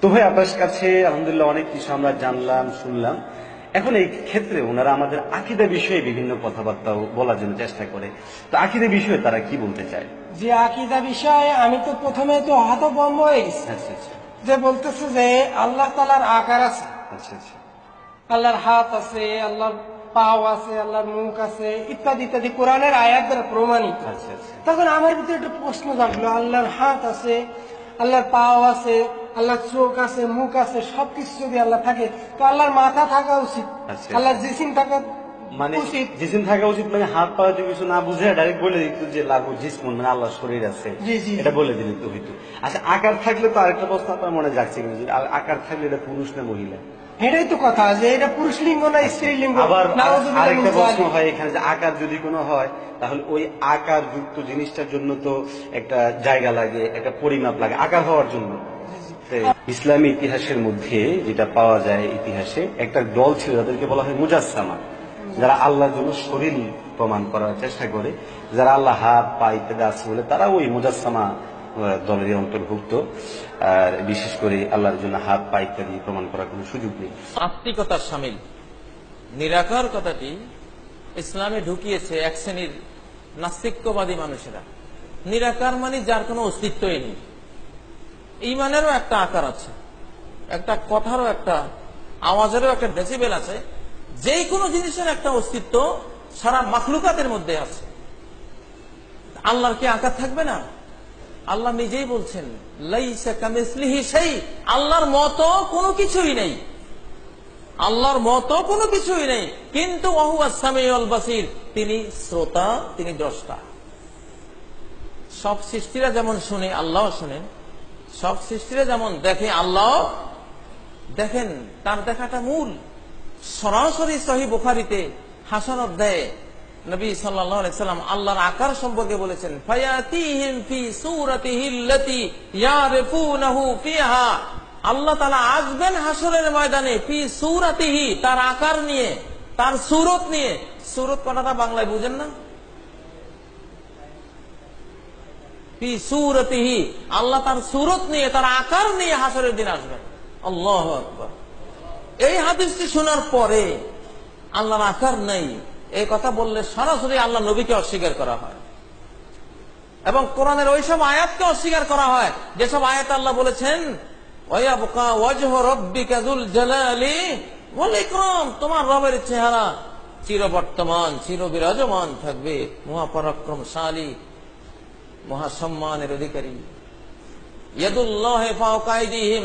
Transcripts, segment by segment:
তো ভাই আপনার কাছে আলহামদুলিল্লাহ অনেক কিছু আমরা জানলাম শুনলাম। এখন এই ক্ষেত্রে ওনারা আমাদের আকিদা বিষয়ে বিভিন্ন কথাবার্তা বলার জন্য চেষ্টা করে। তো আকিদা বিষয়ে তারা কি বলতে চায়? যে আকিদা বিষয়ে আমি তো প্রথমে তো হতভম্ব হয়ে গেছি। আচ্ছা আচ্ছা। যে বলতেছে যে আল্লাহ তালার আকার আছে। আচ্ছা আচ্ছা। আল্লাহর হাত আছে আল্লাহর পাও আছে আল্লাহর মুখ আছে ইত্যাদি ইত্যাদি কোরআনের আয়াত দ্বারা প্রমাণিত। তখন আমার ভিতরে একটা প্রশ্ন জাগলো আল্লাহর হাত আছে আল্লাহর পাও আছে আল্লাহর চোখ আছে মুখ আছে সবকিছু যদি আল্লাহ থাকে তো আল্লাহর মাথা থাকা উচিত। আল্লাহ আল্লাহর জিসিম থাকা মানে থাকা উচিত মানে হাত পা যদি কিছু না বুঝে ডাইরেক্ট বলে দিত যে লাগু জিসমন মানে শরীর আছে। এটা বলে দিলে তো হইতো। আচ্ছা আকার থাকলে তো আরেকটা প্রশ্ন আপনার মনে যাচ্ছে কিন্তু আকার থাকলে এটা পুরুষ না মহিলা? এটাই তো কথা যে এটা পুরুষ লিঙ্গ না স্ত্রী লিঙ্গ? আবার আরেকটা প্রশ্ন হয় এখানে যে আকার যদি কোনো হয় তাহলে ওই আকার যুক্ত জিনিসটার জন্য তো একটা জায়গা লাগে একটা পরিমাপ লাগে আকার হওয়ার জন্য। ইসলামী ইতিহাসের মধ্যে যেটা পাওয়া যায় ইতিহাসে একটা দল ছিল যাদেরকে বলা হয় মুজাসসামা। যারা আল্লাহর জন্য শরীর প্রমাণ করার চেষ্টা করে যারা আল্লাহ হাত পা ইত্যাদি আছে বলে তারা ওই মুজাসসামা আহ, দলের অন্তর্ভুক্ত। আর বিশেষ করে আল্লাহর জন্য হাত পা ইত্যাদি প্রমাণ করার কোনো সুযোগ নেই। আত্মিকতার সামিল। নিরাকার কথাটি ইসলামে ঢুকিয়েছে এক শ্রেণির নাস্তিক্যবাদী মানুষেরা। নিরাকার মানে যার কোনো অস্তিত্বই নেই। ইমানেরও একটা আকার আছে একটা কথারও একটা আওয়াজেরও একটা ডেসিবেল আছে। যে কোনো জিনিসের একটা অস্তিত্ব সারা মাখলুকাতের মধ্যে আছে। আল্লাহর কি আকার থাকবে না? আল্লাহ নিজেই বলছেন সেই আল্লাহর মতো কোনো কিছুই নেই। আল্লাহর মতো কোনো কিছুই নেই। কিন্তু তিনি শ্রোতা, তিনি দ্রষ্টা। সব সৃষ্টিরা যেমন শুনে আল্লাহ শুনেন। সব সৃষ্টিরা যেমন দেখে আল্লাহ দেখেন। তার দেখাটা মূল। সরাসরি সহি বুখারিতে হাসান অধ্যায়ে নবী সাল্লাম আল্লাহর আকার সম্পর্কে বলেছেন আল্লাহ তাআলা আসবেন হাসরের ময়দানে ফি সূরাতিহি তার আকার নিয়ে, তার সুরত নিয়ে, সুরত কথাটা বাংলায় বুঝেন না? আল্লাহ তার সুরত নিয়ে, তার আকার নিয়ে হাসরের দিন আসবেন। আল্লাহ এই হাদিসটি শোনার পরে আল্লাহর আকার নেই। এই কথা বললে সরাসরি আল্লাহ নবীকে অস্বীকার করা হয়। এবং কোরআনের ওইসব আয়াতকে অস্বীকার করা হয়। যেসব আয়াত আল্লাহ বলেছেন তোমার রবের চেহারা চিরবর্তমান চির বিরাজমান থাকবে। মহাপরাক্রমশালী, মহাসম্মানের অধিকারী।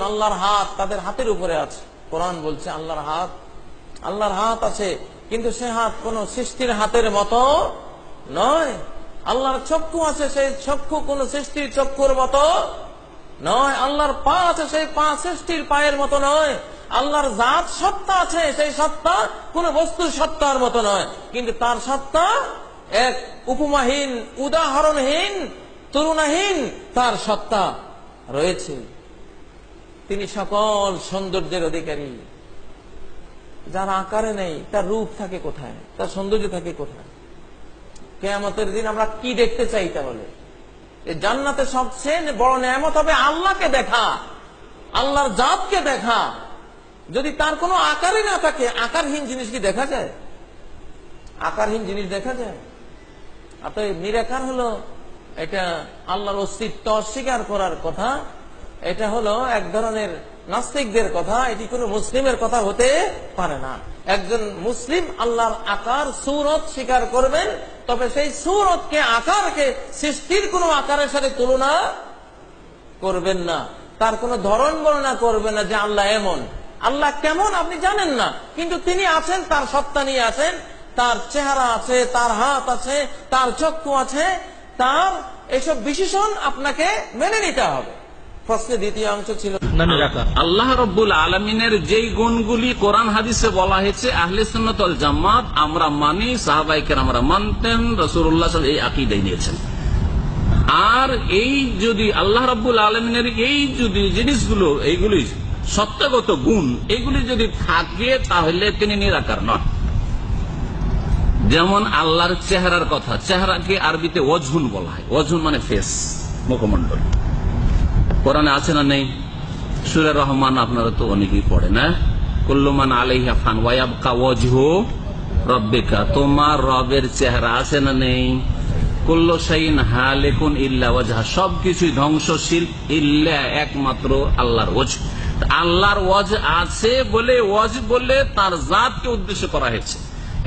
আল্লাহর হাত তাদের হাতের উপরে আছে। কোরআন বলছে, আল্লাহর হাত আল্লাহর হাত আছে। কিন্তু সে হাত কোন সৃষ্টির হাতের মতো নয়। আল্লাহর চক্ষু আছে সেই চক্ষু কোন সৃষ্টির চক্ষুর মতো নয়। আল্লাহর পা আছে সেই পা সৃষ্টির পায়ের মতো নয়। আল্লাহর জাত সত্তা আছে সেই সত্তা কোন বস্তুর সত্তার মতো নয়। কিন্তু তার সত্তা এক উপমাহীন, উদাহরণহীন, তুলনাহীন তার সত্তা রয়েছে। তিনি সকল সৌন্দর্যের অধিকারী। যার আকারে নেই, তার রূপ থাকে কোথায়? তার সৌন্দর্য থাকে কোথায়? কেয়ামতের দিন আমরা কি দেখতে চাই তাহলে? জান্নাতে সবচেয়ে বড় নেয়ামত হবে আল্লাহকে দেখা, আল্লাহর জাতকে দেখা। যদি তার কোনো আকারই না থাকে, আকারহীন জিনিস কি দেখা যায়? আকারহীন জিনিস দেখা যায়? অতএব নিরাকার হলো এটা আল্লাহর অস্তিত্ব অস্বীকার করার কথা। এটা হলো এক ধরনের নাস্তিকদের কথা, এটি কোনো মুসলিমের কথা হতে পারে না। একজন মুসলিম আল্লাহর আকার, সুরত স্বীকার করবেন, তবে সেই সুরতকে, আকারকে, সৃষ্টির কোনো আকারের সাথে তুলনা করবেন না। তার কোনো ধরন বর্ণনা করবেন না যে আল্লাহ এমন। আল্লাহ কেমন আপনি জানেন না, কিন্তু তিনি আছেন, তার সত্তা নিয়ে আছেন, তার চেহারা আছে, তার হাত আছে, তার চক্ষু আছে, তার এসব বিশেষণ আপনাকে মেনে নিতে হবে। প্রশ্নের দ্বিতীয় অংশ ছিল আল্লাহ রব্বুল আলমিনের যেই গুণগুলি কোরআন হাদিসে বলা হয়েছে আহলে সুন্নতল জামাত আমরা মানি সাহাবাইকের আমরা মানতেন রসুল্লাহ এই আকিদাই নিয়েছেন। আর এই যদি আল্লাহ রব্বুল আলমিনের এই যদি জিনিসগুলো এইগুলি সত্যগত গুণ এগুলি যদি থাকে তাহলে তিনি নিরাকার নন। যেমন আল্লাহর চেহারার কথা চেহারাকে আরবিতে অঝুন বলা হয়। অঝুন মানে ফেস মুখমন্ডল কোরআনে আছে না নেই? সুরে রহমান আপনারা তো অনেকেই পড়ে না কুল্লুমান আলাইহা ফান ওয়াবকা ওয়াজহু রব্বিকা। তোমার রবের চেহারা আছে না নেই? কুল্ল শাইন হালেকুন ইল্লা ওয়াজহা। সবকিছুই ধ্বংসশীল, ইল্লা একমাত্র আল্লাহর ওয়াজ। আল্লাহর ওয়াজ আছে বলে, ওয়াজ বলে তার জাতকে উদ্দেশ্য করা হয়েছে।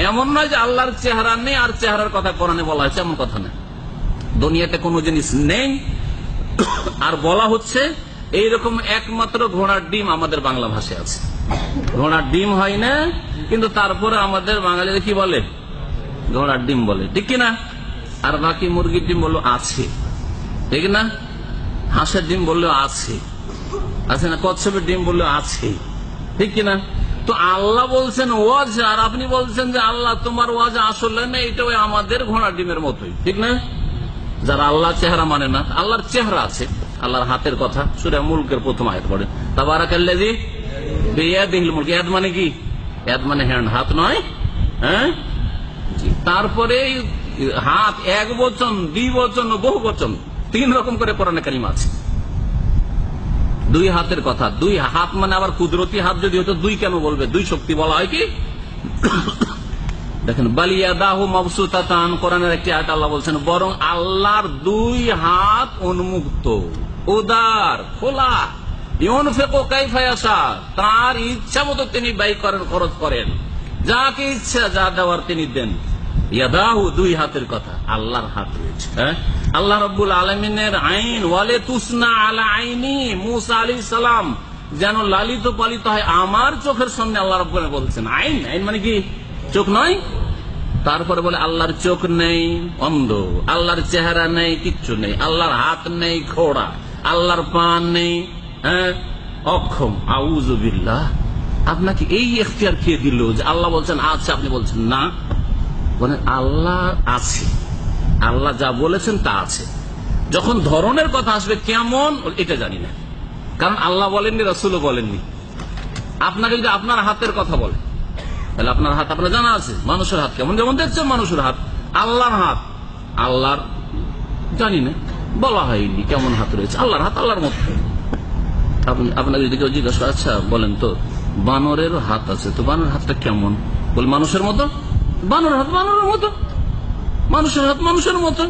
এমন নয় যে আল্লাহর চেহারা নেই আর চেহারার কথা কোরআনে বলা হয়েছে, এমন কথা না। দুনিয়াতে কোনো জিনিস নেই আর বলা হচ্ছে এইরকম একমাত্র ঘোড়ার ডিম আমাদের বাংলা ভাষায় আছে। ঘোড়ার ডিম হয় না, কিন্তু তারপরে আমাদের বাঙালিরা কি বলে? ঘোড়ার ডিম বলে, ঠিক কিনা আর বাকি মুরগির ডিম বলল আছে, ঠিক না? হাঁসের ডিম বললেও আছে আছে না? কচ্ছপের ডিম বললেও আছে, ঠিক কিনা তো আল্লাহ বলছেন ওয়াজ, আর আপনি বলছেন যে আল্লাহ, তোমার ওয়াজ আসলে না এটা আমাদের ঘোড়ার ডিমের মতোই, ঠিক না? যারা আল্লাহ চেহারা মানে না, আল্লাহর চেহারা আছে, আল্লাহর হাতের কথা, সুরে মুলকের প্রথম আয়াত পড়ে। তাবারাকাল্লাযী বিয়াদিহিল মুলক, ইয়াদ মানে কি? ইয়াদ মানে হ্যান্ড হাত নয় হ্যাঁ? তারপরে হাত এক বচন, দুই বচন বহু বচন, তিন রকম করে কোরআনে কারিম আছে। দুই হাতের কথা, দুই হাত মানে আবার কুদরতি হাত যদি হতো, দুই কেন বলবে? দুই শক্তি বলা হয় কি? দেখেন, বালিয়াদাহু মবসুতাতান, কোরআনের একটি আয়াত আল্লাহ বলছেন, বরং আল্লাহর দুই হাত উন্মুক্ত, উদার, খোলা। তার ইচ্ছা মতো তিনি ব্যয় করেন, খরচ করেন। যাকে ইচ্ছা, যা দেওয়ার তিনি দেন। ইয়াদাহু দুই হাতের কথা, আল্লাহর হাত রয়েছে হ্যাঁ? আল্লাহ রব্বুল আলমিনের আইন, ওয়ালে তুসনা আলা আইনি, মুসা আলী সালাম, যেন লালিত পালিত হয় আমার চোখের সামনে আল্লাহ রব্বুল বলছেন। আইন? আইন মানে কি? চোখ নয়? তারপরে বলে, আল্লাহর চোখ নেই, অন্ধ। আল্লাহর চেহারা নেই, কিচ্ছু নেই। আল্লাহর হাত নেই খোড়া আল্লাহর পা নেই হ্যাঁ? অক্ষম। আউজবিল্লাহ আপনাকে এই এখতিয়ার কে দিল যে আল্লাহ বলছেন, আছে। আপনি বলছেন, না। বলেন আল্লাহ আছে। আল্লাহ যা বলেছেন তা আছে। যখন ধরনের কথা আসবে, কেমন? এটা জানি না। কারণ আল্লাহ বলেননি, রসুলও বলেননি। আপনাকে যদি আপনার হাতের কথা বলে তাহলে আপনার হাত, আপনার জানা আছে, মানুষের হাত কেমন? যেমন দেখছেন মানুষের হাত, আল্লাহর হাত। আল্লাহর জানি না, বলা হয়নি কেমন হাত রয়েছে। আল্লাহর হাত, আল্লাহর মতো। আপনি, আপনাকে যদি কেউ জিজ্ঞাসা আচ্ছা বলেন তো, বানরের হাত আছে, তো বানরের হাতটা কেমন? বল, মানুষের মতো? বানরের হাত, বানরের মতো। মানুষের হাত, মানুষের মতো।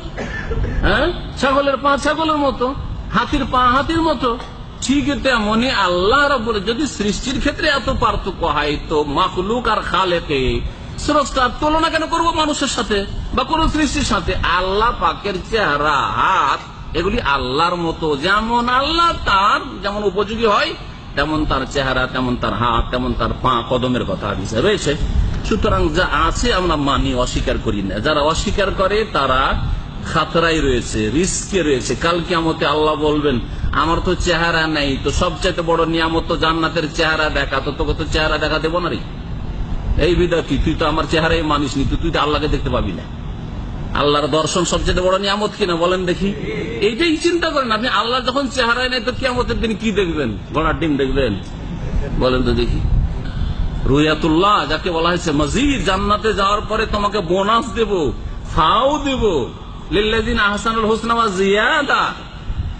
হ্যাঁ? ছাগলের পা, ছাগলের মতো। হাতির পা, হাতির মতো। ঠিক তেমনি আল্লাহ রব্বুল যদি সৃষ্টির ক্ষেত্রে এত পার্থক্য হয়, তো মাখলুক আর খালেকে, স্রষ্টার তুলনা কেন করব মানুষের সাথে বা কোন সৃষ্টির সাথে? আল্লাহ পাকের চেহারা, হাত, এগুলি আল্লাহর মতো। যেমন আল্লাহ তার যেমন উপযোগী হয়, তেমন তার চেহারা, তেমন তার হাত, তেমন তার পা কদমের কথা রয়েছে। সুতরাং যা আছে আমরা মানি, অস্বীকার করি না। যারা অস্বীকার করে, তারা খাতরাই রয়েছে, রিস্কে রয়েছে। কাল কিয়ামতে আল্লাহ বলবেন, আমার তো চেহারা নেই, তো সবচাইতে বড় নিয়ামত তো জান্নাতের চেহারা দেখা, তো তোকে তো চেহারা দেখা দেবো না রে? এই বিদাতি তুই তো আমার চেহারাই মানিস নি তুই তো আল্লাহকে দেখতে পাবি না। আল্লাহর দর্শন সবচেয়ে বড় নিয়ামত কিনা বলেন দেখি। এইটাই চিন্তা করেন, আপনি আল্লাহ যখন চেহারায় নেই, তো কিয়ামতের দিন কি দেখবেন? ঘোড়ার ডিম দেখবেন? বলেন তো দেখি। রুয়াতুল্লাহ, যাকে বলা হয়েছে, মজিদ, জান্নাতে যাওয়ার পরে তোমাকে বোনাস দেব, ফাও দেব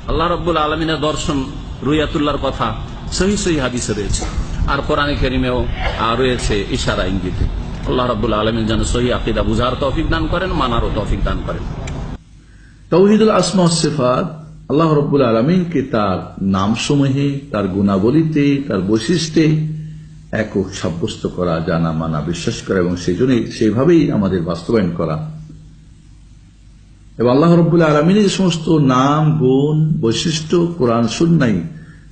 আল্লাহ রব্বুল আলমিনের দর্শন রুয়াতুল্লাহর কথা সহি সহি হাদিসে রয়েছে। আর করিমেও রয়েছে ইশারা, ইঙ্গিতে। আল্লাহ আলমিন যেন সহি আকিদা বুঝার দান করেন, মানারও দান করেন। তৌহিদুল আল্লাহ রব্বুল আলমিনকে তার নামসমূহে, তার গুণাবলীতে, তার বৈশিষ্ট্যে একক সাব্যস্ত করা, জানা, মানা, বিশ্বাস করা এবং সেই জন্যই সেইভাবেই আমাদের বাস্তবায়ন করা। এবং আল্লাহ রব্বুল আলমিনের যে সমস্ত নাম, গুণ, বৈশিষ্ট্য, কোরআন, সুন্নাই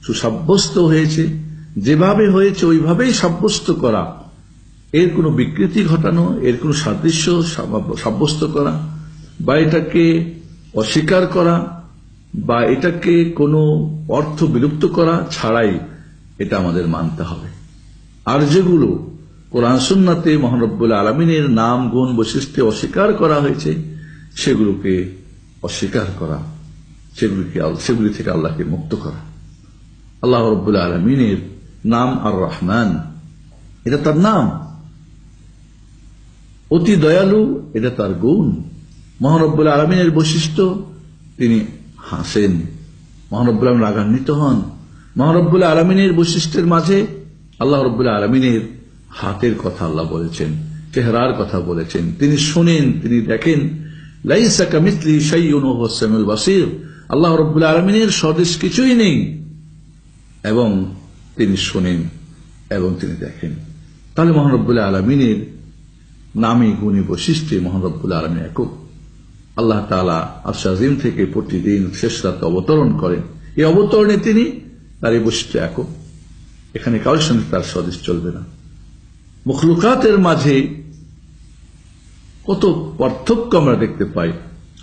সুসাব্যস্ত হয়েছে। যেভাবে হয়েছে, ওইভাবেই সাব্যস্ত করা। এর কোনো বিকৃতি ঘটানো, এর কোনো সাদৃশ্য সাব্যস্ত করা, বা এটাকে অস্বীকার করা, বা এটাকে কোনো অর্থ বিলুপ্ত করা ছাড়াই এটা আমাদের মানতে হবে। আর যেগুলো কোরআন, সুন্নাতে মহানব্বুল আলমিনের নাম, গুণ, বৈশিষ্ট্যে অস্বীকার করা হয়েছে সেগুলোকে অস্বীকার করা, সেগুলিকে সেগুলি থেকে আল্লাহকে মুক্ত করা। আল্লাহ রব্বুল আলমিনের নাম আর রহমান এটা তার নাম। অতি দয়ালু এটা তার গুণ। মহানব্বুল আলমিনের বৈশিষ্ট্য, তিনি হাসেন। মহানব্বুল আলম রাগান্বিত হন। মহারব্বুল আলমিনের বৈশিষ্ট্যের মাঝে আল্লাহ রব্বুল আলমিনের হাতের কথা আল্লাহ বলেছেন, চেহারার কথা বলেছেন। তিনি শোনেন, তিনি দেখেন। বাসির। আল্লাহ রব্বুল আলমিনের স্বদেশ কিছুই নেই। এবং তিনি শোনেন এবং তিনি দেখেন। তাহলে মহানব্বুল্লাহ আলমিনের নামে গুণী বৈশিষ্ট্যে মহানব্বুল্লাহ আলমী একক। আল্লাহ তালা আফসাজিম থেকে প্রতিদিন শেষ রাতে অবতরণ করেন। এই অবতরণে তিনি তার এই বৈশিষ্ট্য একক। এখানে কারোর সঙ্গে তার স্বদেশ চলবে না। মুখলুকাতের মাঝে কত পার্থক্য আমরা দেখতে পাই।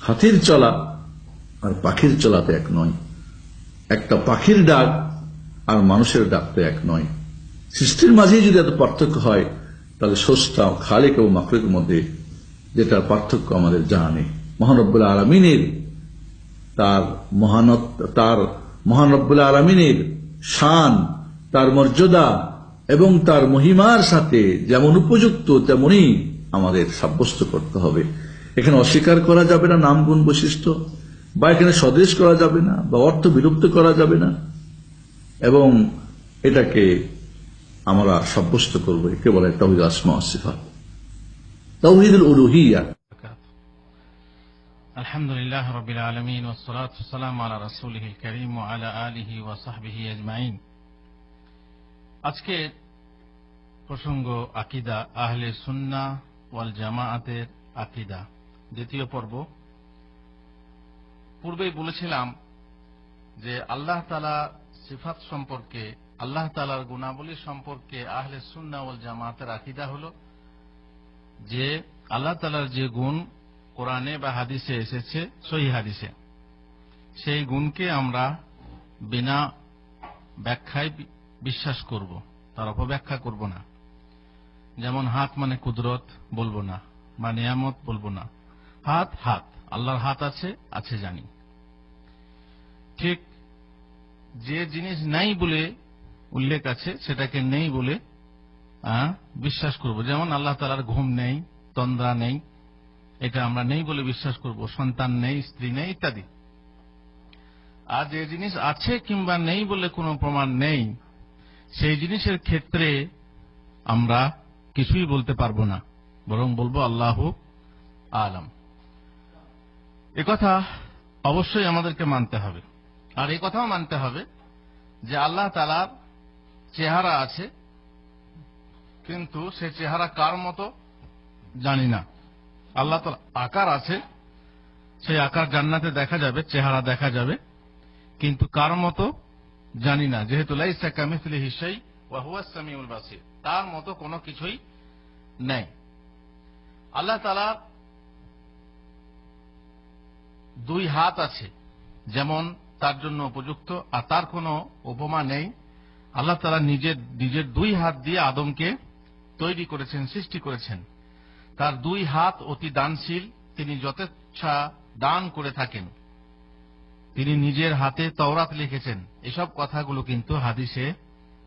হাতির চলা আর পাখির চলাতে এক নয়। একটা পাখির ডাক আর মানুষের ডাক তো এক নয়। সৃষ্টির মাঝেই যদি এত পার্থক্য হয়, তাহলে সস্তা, খালেক এবং মাকড়ের মধ্যে যেটার পার্থক্য আমাদের জানা। মহানব্বুল আলমিনের তার মহানত, তার মহানব্বুল আলমিনের শান, তার মর্যাদা এবং তার মহিমার সাথে যেমন উপযুক্ত, তেমনই আমাদের সাব্যস্ত করতে হবে এখানে অস্বীকার করা যাবে না নাম গুণ বৈশিষ্ট্য বা এখানে স্বদেশ করা যাবে না বা অর্থ বিলুপ্ত করা যাবে না এবং এটাকে আমরা সাব্যস্ত করবো একে বলে তহিদ আসমা সিফাত তৌহিদুল উলুহিয়া الحمد لله رب العالمين والصلاة والسلام على رسوله الكريم وعلى آله وصحبه أجمعين আজকে প্রসঙ্গ আকিদা আহলে সুন্না ওয়াল জামাআতের আকিদা। দ্বিতীয় পর্ব। পূর্বেই বলেছিলাম যে আল্লাহ তালা সিফাত সম্পর্কে, আল্লাহ তালার গুণাবলী সম্পর্কে আহলে সুন্না ওয়াল জামাতের আকিদা হল যে আল্লাহ তালার যে গুণ কোরআনে বা হাদিসে এসেছে, সহি হাদিসে, সেই গুণকে আমরা বিনা ব্যাখ্যায় বিশ্বাস করব। তার অপব্যাখ্যা করব না। যেমন হাত মানে কুদরত, বলব না, বা নিয়ামত, বলব না। হাত হাত, আল্লাহর হাত আছে আছে জানি। ঠিক যে জিনিস নাই বলে উল্লেখ আছে, সেটাকে নেই বলে বিশ্বাস করব। যেমন আল্লাহ তালার ঘুম নেই, তন্দ্রা নেই, এটা আমরা নেই বলে বিশ্বাস করব। সন্তান নেই, স্ত্রী নেই, ইত্যাদি। আর যে জিনিস আছে কিংবা নেই বলে কোনো প্রমাণ নেই, সেই জিনিসের ক্ষেত্রে আমরা কিছুই বলতে পারব না। বরং বলব আল্লাহ আলম। কথা অবশ্যই আমাদেরকে মানতে হবে। আর এই কথাও মানতে হবে যে আল্লাহ তালার চেহারা আছে, কিন্তু সে চেহারা কার মতো জানি না। আল্লাহ তালা আকার আছে, সেই আকার জান্নাতে দেখা যাবে, চেহারা দেখা যাবে, কিন্তু কার মতো জানি না। যেহেতু লাইসা কামিসলি হিসাই ওয়াহুয়া সামিউল বাসির। তার মতো কোনো কিছুই নেই। আল্লাহ তালা দুই হাত আছে, যেমন তার জন্য উপযুক্ত, আর তার কোনো উপমা নেই। আল্লাহ তালা নিজের নিজের দুই হাত দিয়ে আদমকে তৈরি করেছেন, সৃষ্টি করেছেন। তার দুই হাত অতি দানশীল, তিনি যথেচ্ছা দান করে থাকেন। তিনি নিজের হাতে তওরাত লিখেছেন। এসব কথাগুলো কিন্তু হাদিসে,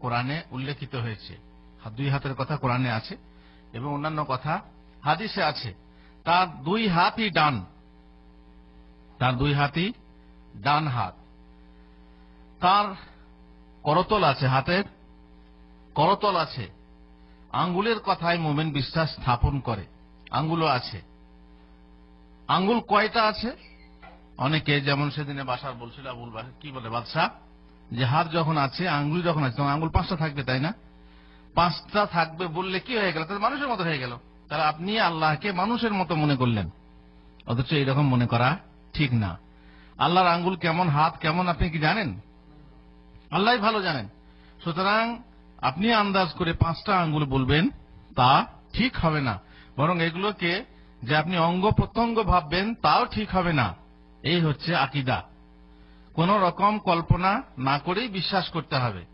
কোরআনে উল্লেখিত হয়েছে। দুই হাতের কথা কোরআনে আছে এবং অন্যান্য কথা হাদিসে আছে। তার দুই হাতই ডান। তার দুই হাতই ডান হাত। তার করতল আছে হাতের করতল আছে। আঙ্গুলের কথায় মোমেন বিশ্বাস স্থাপন করে। আঙ্গুলও আছে। আঙ্গুল কয়টা আছে? অনেকে যেমন সেদিনে বাসার বলছিল আবুল কি বলে, বাদশাহ? যে হাত যখন আছে, আঙ্গুল যখন আছে, তখন আঙ্গুল পাঁচটা থাকবে, তাই না? পাঁচটা থাকবে বললে কি হয়ে গেল? তাহলে মানুষের মতো হয়ে গেল। তাহলে আপনি আল্লাহকে মানুষের মতো মনে করলেন। অথচ এইরকম মনে করা ঠিক না। আল্লাহর আঙ্গুল কেমন, হাত কেমন, আপনি কি জানেন? আল্লাহ ভালো জানেন। সুতরাং আপনি আন্দাজ করে পাঁচটা আঙ্গুল বলবেন, তা ঠিক হবে না। বরং এগুলোকে যে আপনি অঙ্গ প্রত্যঙ্গ ভাববেন, তাও ঠিক হবে না। এই হচ্ছে আকিদা। কোন রকম কল্পনা না করেই বিশ্বাস করতে হবে।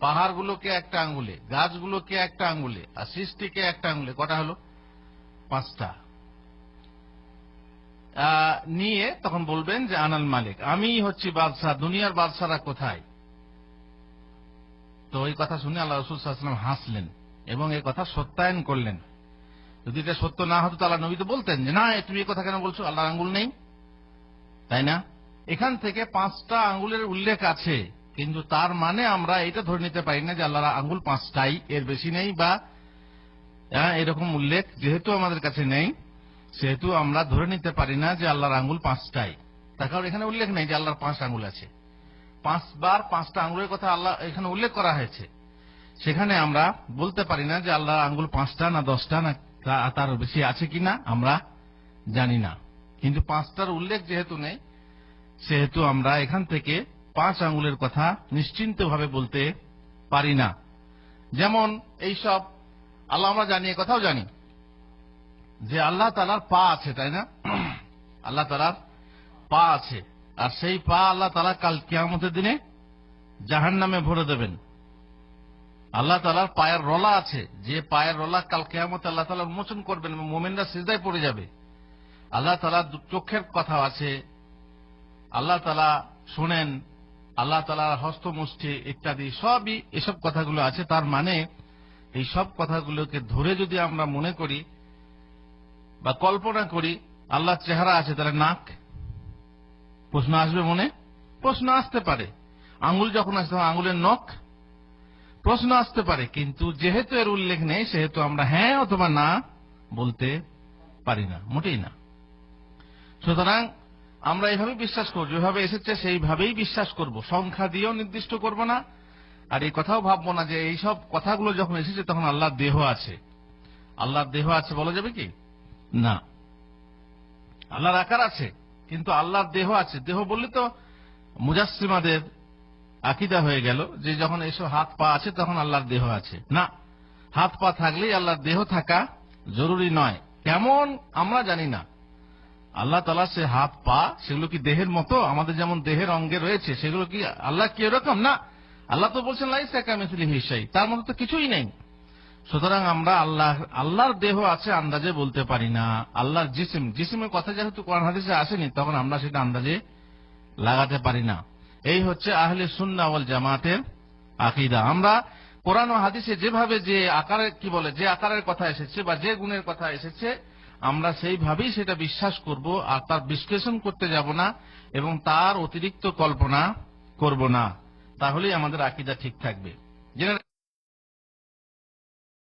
পাহাড়গুলোকে একটা আঙ্গুলে, গাছগুলোকে একটা আঙ্গুলে, আর সৃষ্টিকে একটা আঙ্গুলে। কটা হলো? পাঁচটা। নিয়ে তখন বলবেন যে, আনাল মালিক, আমি হচ্ছি বাদশাহ, দুনিয়ার বাদশারা কোথায়? তো এই কথা শুনে আল্লাহ রসুল সাল্লাম হাসলেন এবং এই কথা সত্যায়ন করলেন। যদি এটা সত্য না হতো তো আল্লাহ নবী তো বলতেন যে, না তুমি এই কথা কেন বলছো? আল্লাহর আঙ্গুল নেই। তাই না? এখান থেকে পাঁচটা আঙ্গুলের উল্লেখ আছে। কিন্তু তার মানে আমরা এটা ধরে নিতে পারি না যে আল্লাহর আঙ্গুল পাঁচটাই এর বেশি নেই বা হ্যাঁ, এরকম উল্লেখ যেহেতু আমাদের কাছে নেই সেহেতু আমরা ধরে নিতে পারি না যে আল্লাহর আঙ্গুল পাঁচটাই। তার এখানে উল্লেখ নেই যে আল্লাহর পাঁচ আঙ্গুল আছে। পাঁচবার পাঁচটা আঙ্গুলের কথা আল্লাহ এখানে উল্লেখ করা হয়েছে। সেখানে আমরা বলতে পারি না যে আল্লাহর আঙ্গুল পাঁচটা না দশটা না তার বেশি আছে কিনা আমরা জানি না। কিন্তু পাঁচটার উল্লেখ যেহেতু নেই সেহেতু আমরা এখান থেকে পাঁচ আঙ্গুলের কথা নিশ্চিন্তভাবে বলতে পারি না। যেমন এইসব আল্লাহ আমরা জানি কথাও জানি। যে আল্লাহ তালার পা আছে, তাই না? আল্লাহ তালার পা আছে। আর সেই পা আল্লাহ তালা কাল কিয়ামতের দিনে জাহান নামে ভরে দেবেন। আল্লাহ তালার পায়ের রলা আছে। যে পায়ের রলা কাল কেয়ামতে আল্লাহ তালা উন্মোচন করবেন এবং মোমেনরা সিজদায় পড়ে যাবে। আল্লাহ তালা চোখের কথা আছে। আল্লাহ তালা শোনেন আল্লাহ তালার হস্তমুষ্টি ইত্যাদি সবই এসব কথাগুলো আছে। তার মানে এই সব কথাগুলোকে ধরে যদি আমরা মনে করি বা কল্পনা করি, আল্লাহর চেহারা আছে, তাহলে নাক, প্রশ্ন আসবে মনে? প্রশ্ন আসতে পারে। আঙ্গুল যখন আসতে তখন আঙ্গুলের নখ, প্রশ্ন আসতে পারে। কিন্তু যেহেতু এর উল্লেখ নেই, সেহেতু আমরা হ্যাঁ অথবা না বলতে পারি না, মোটেই না। সুতরাং আমরা এইভাবে বিশ্বাস করব, যেভাবে এসেছে সেইভাবেই বিশ্বাস করব। সংখ্যা দিয়েও নির্দিষ্ট করব না, আর এই কথাও ভাববো না যে এইসব কথাগুলো যখন এসেছে তখন আল্লাহর দেহ আছে। আল্লাহর দেহ আছে বলা যাবে কি? না। আল্লাহর আকার আছে, কিন্তু আল্লাহর দেহ আছে। দেহ বললে তো মুজাসিমাদের আকিদা হয়ে গেল যে যখন এসব হাত পা আছে তখন আল্লাহর দেহ আছে। না, হাত পা থাকলেই আল্লাহর দেহ থাকা জরুরি নয়। কেমন আমরা জানি না। আল্লাহ তালা সে হাত, পা, সেগুলো কি দেহের মতো? আমাদের যেমন দেহের অঙ্গে রয়েছে, সেগুলো কি আল্লাহ কি এরকম? না। আল্লাহ তো বলছেন লাইসাকামিসলি হিসাই তার মধ্যে তো কিছুই নেই। সুতরাং আমরা আল্লাহ, আল্লাহর দেহ আছে, আন্দাজে বলতে পারি না। আল্লাহর জিসিম, জিসিমের কথা যেহেতু কোরআন হাদিসে আসেনি, তখন আমরা সেটা আন্দাজে লাগাতে পারি না। এই হচ্ছে আহলে সুন্না ওয়াল জামাতের আকিদা। আমরা কোরআন ও হাদিসে যেভাবে যে আকারের কি বলে, যে আকারের কথা এসেছে বা যে গুণের কথা এসেছে আমরা সেইভাবেই সেটা বিশ্বাস করব আর তার বিশ্লেষণ করতে যাব না এবং তার অতিরিক্ত কল্পনা করব না। তাহলেই আমাদের আকিদা ঠিক থাকবে।